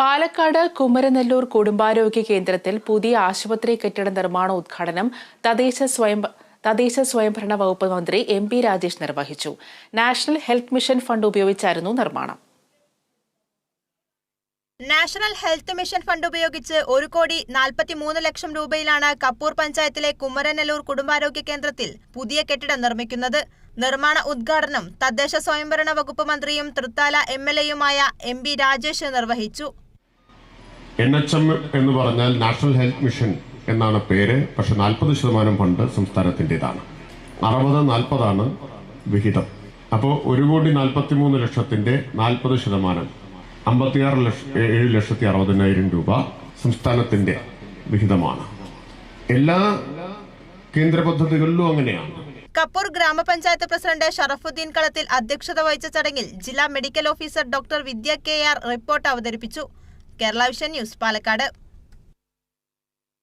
പാലക്കാട് കുമരനെല്ലൂർ കുടുംബാരോഗ്യ കേന്ദ്രത്തിൽ പുതിയ ആശുപത്രി കെട്ടിട നിർമ്മാണ ഉദ്ഘാടനം തദ്ദേശ സ്വയം തദ്ദേശ സ്വയംഭരണ വകുപ്പ് മന്ത്രി എം പി രാജേഷ് നിർവഹിച്ചു. നാഷണൽ ഹെൽത്ത് മിഷൻ ഫണ്ട് ഉപയോഗിച്ചായിരുന്നു നിർമ്മാണം. നാഷണൽ ഹെൽത്ത് മിഷൻ ഫണ്ട് ഉപയോഗിച്ച് ഒരു കോടി നാൽപ്പത്തിമൂന്ന് ലക്ഷം രൂപയിലാണ് കപ്പൂർ പഞ്ചായത്തിലെ കുമരനെല്ലൂർ കുടുംബാരോഗ്യ കേന്ദ്രത്തിൽ പുതിയ കെട്ടിടം നിർമ്മിക്കുന്നത്. നിർമ്മാണ ഉദ്ഘാടനം തദ്ദേശ സ്വയംഭരണ വകുപ്പ് മന്ത്രിയും തൃത്താല എം എൽ എയുമായ എം ബി രാജേഷ് നിർവഹിച്ചു. എൻ എച്ച് എം എന്ന് പറഞ്ഞാൽ നാഷണൽ ഹെൽത്ത് മിഷൻ എന്നാണ് പേര്. പക്ഷെ നാൽപ്പത് ശതമാനം ഫണ്ട് സംസ്ഥാനത്തിന്റെതാണ്. അറുപത് നാൽപ്പതാണ് വിഹിതം. അപ്പോൾ ഒരു കോടി നാൽപ്പത്തി മൂന്ന് ലക്ഷത്തിന്റെ നാൽപ്പത് ശതമാനം അമ്പത്തിയാറ് ലക്ഷ ഏഴ് ലക്ഷത്തി അറുപതിനായിരം രൂപ സംസ്ഥാനത്തിന്റെ വിഹിതമാണ്. എല്ലാ കേന്ദ്ര പദ്ധതികളിലും അങ്ങനെയാണ്. കപ്പൂർ ഗ്രാമപഞ്ചായത്ത് പ്രസിഡന്റ് ഷറഫുദ്ദീൻ കളത്തിൽ അധ്യക്ഷത വഹിച്ച ചടങ്ങിൽ ജില്ലാ medical officer doctor Vidya K R report അവതരിപ്പിച്ചു. Kerala vision news Palakkad